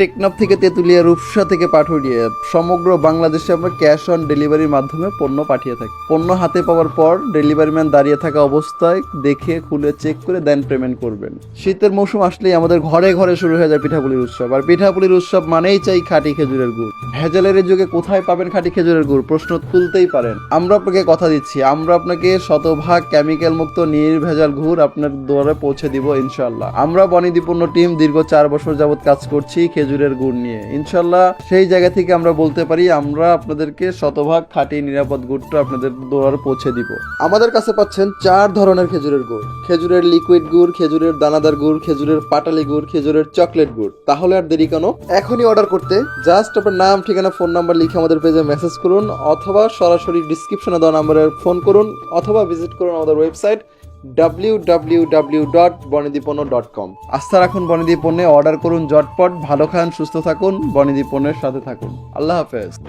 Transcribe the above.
টেকনাফ থেকে তেঁতুলিয়া রূপসা থেকে পাঠুরিয়া, সমগ্র বাংলাদেশে আমরা ক্যাশ অন ডেলিভারির মাধ্যমে পণ্য পাঠিয়ে থাকি। পণ্য হাতে পাওয়ার পর ডেলিভারি ম্যান দাঁড়িয়ে থাকা অবস্থায় দেখে, খুলে চেক করে দেন পেমেন্ট করবেন। শীতের মৌসুম আসলেই আমাদের ঘরে ঘরে শুরু হয়ে যায় পিঠাপুলির উৎসব। আর পিঠাপুলির উৎসব মানেই চাই খাঁটি খেজুরের গুড়। ভেজালের যুগে কোথায় পাবেন খাঁটি খেজুরের গুড়? প্রশ্ন তুলতেই পারেন। আমরা আপনাকে কথা দিচ্ছি। আমরা আপনাকে শতভাগ কেমিক্যাল মুক্ত নির্ভেজাল গুড় আপনার দুয়ারে পৌঁছে দিব ইনশাল্লাহ আমরা বনিদিপূর্ণ টিম দীর্ঘ চার বছর যাবত কাজ করছি। খেজুরের গুড় নিয়ে। ইনশাল্লাহ সেই জায়গা থেকে আমরা বলতে পারি, আমরা আপনাদেরকে শতভাগ খাঁটি নিরাপদ গুড়টা আপনাদের দুয়ারে পৌঁছে দিব। আমাদের কাছে পাচ্ছেন চার ধরনের খেজুরের গুড়। খেজুরের লিকুইড গুড়, খেজুরের দানাদার গুড়, খেজুরের পাটালি গুড়, খেজুরের চকলেট গুড়। তাহলে আর দেরি কেন? এখনই অর্ডার করতে। জাস্ট আপনার নাম, ঠিকানা ফোন নাম্বার লিখে আমাদের পেজে মেসেজ করুন, অথবা সরাসরি ডিসক্রিপশনে দেওয়া নাম্বারে ফোন করুন, অথবা ভিজিট করুন আমাদের ওয়েবসাইট www.বনিদিপণ্য.com আস্থা রাখুন বনিদি অর্ডার করুন জটপট ভালো খান, সুস্থ থাকুন, বনিদি সাথে থাকুন। আল্লাহ হাফেজ।